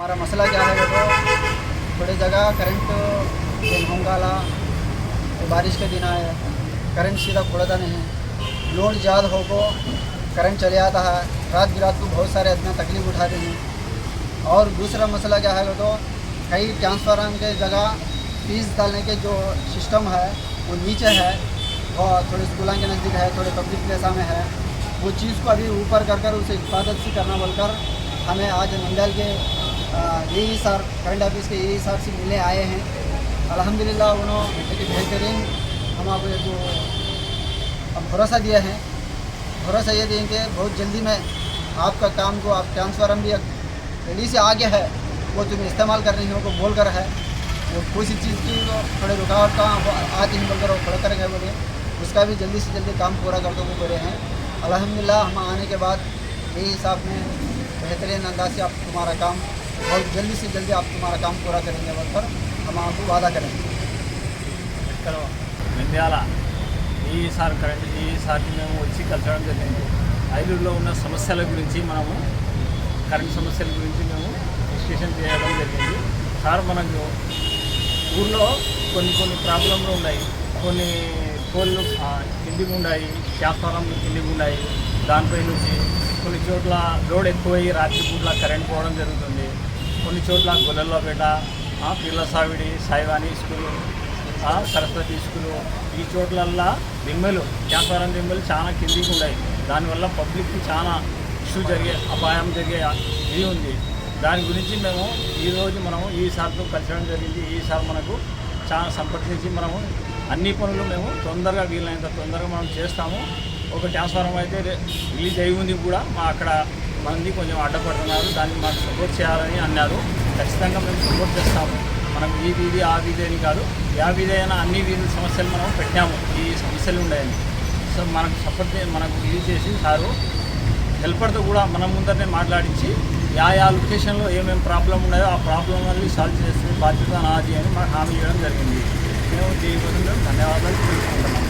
हमारा मसला क्या है देखो, थोड़ी जगह करंट होंगाला बारिश के दिन आए करंट सीधा खुड़ता नहीं लोड ज़्यादा हो को करंट चले आता है, रात बिरात को बहुत सारे इतना तकलीफ़ उठाते हैं। और दूसरा मसला क्या है तो कई ट्रांसफार्मर के जगह फ़ीस डालने के जो सिस्टम है, वो नीचे है और थोड़े स्कूलों के नज़दीक है, थोड़े पब्लिक प्लेसा में है, वो चीज़ को अभी ऊपर कर कर उसे हिफाजत से करना बोलकर हमें आज नंदल के यही सर करंट ऑफ़िस के यही सर से मिलने आए हैं। अल्हम्दुलिल्लाह उन्होंने एक बेहतरीन हम आपको एक अब भरोसा दिया है। भरोसा ये देंगे बहुत जल्दी में आपका काम को, आप ट्रांसफार्म भी जल्दी से आगे है, वो तुम इस्तेमाल कर रही हो को बोल कर है। वो किसी चीज़ की तो थोड़े रुकावट का आती नहीं बोलकर, वो खड़ा करेंगे बोले। उसका भी जल्दी से जल्दी काम पूरा कर दो, वो बोले हैं। अलहमदिल्ला हम आने के बाद यही हिसाब में बेहतरीन अंदाज से आप तुम्हारा काम बहुत जल्दी से जल्दी आप तुम्हारा काम पूरा करेंगे बोलकर हम आपको वादा करेंगे ఇక్కడ నంద్యాల ఈసారి కరెంట్ ఈసారికి మేము వచ్చి కలిసడం జరిగింది ఐదులో ఉన్న సమస్యల గురించి మనము కరెంట్ సమస్యల గురించి మేము డిస్కషన్ చేయడం జరిగింది సార్ మనకు ఊర్లో కొన్ని కొన్ని ప్రాబ్లంలు ఉన్నాయి కొన్ని కోళ్ళు ఆ, కిందికి ఉన్నాయి ట్రాన్స్ఫార్మర్లు కిందికి ఉన్నాయి దానిపై నుంచి కొన్ని చోట్ల లోడ్ ఎక్కువయ్యి రాత్రి పూట్ల కరెంట్ పోవడం జరుగుతుంది కొన్ని చోట్ల గొల్లలోపేట ఆ, సాయివాణి స్కూలు సరస్వతి స్కూలు ఈ చోట్లల్లా దిమ్మలు వ్యాపారం దిమ్మలు చాలా కిందికి ఉన్నాయి. దానివల్ల పబ్లిక్కి చాలా ఇష్యూ జరిగే అపాయం జరిగే ఇది ఉంది. దాని గురించి మేము ఈరోజు మనము ఈ కలిసడం జరిగింది. ఈ మనకు చాలా సంప్రదించి మనము అన్ని పనులు మేము తొందరగా వీలైనంత తొందరగా మనం చేస్తాము. ఒక ట్రాన్స్ఫార్మర్ అయితే రిలీజ్ అయి ఉంది కూడా మా అక్కడ మంది కొంచెం అడ్డపడుతున్నారు దాన్ని మాకు సపోర్ట్ చేయాలని అన్నారు. ఖచ్చితంగా మేము సపోర్ట్ చేస్తాము. మనం ఈ వీధి ఆ వీధి అని కాదు యా వీధి అయినా అన్ని వీధి సమస్యలు మనం పెట్టాము. ఈ సమస్యలు ఉన్నాయని. సో మనకు సపోర్ట్ మనకు యూజ్ చేసి సారు హెల్పర్తో కూడా మన ముందరనే మాట్లాడించి యా యా లొకేషన్లో ఏమేమి ప్రాబ్లం ఉన్నాయో ఆ ప్రాబ్లం వల్ల సాల్వ్ చేసే బాధ్యత నాది అని మాకు హామీ ఇవ్వడం జరిగింది. మేము దీని కోసం ధన్యవాదాలు తెలుసుకుంటున్నాము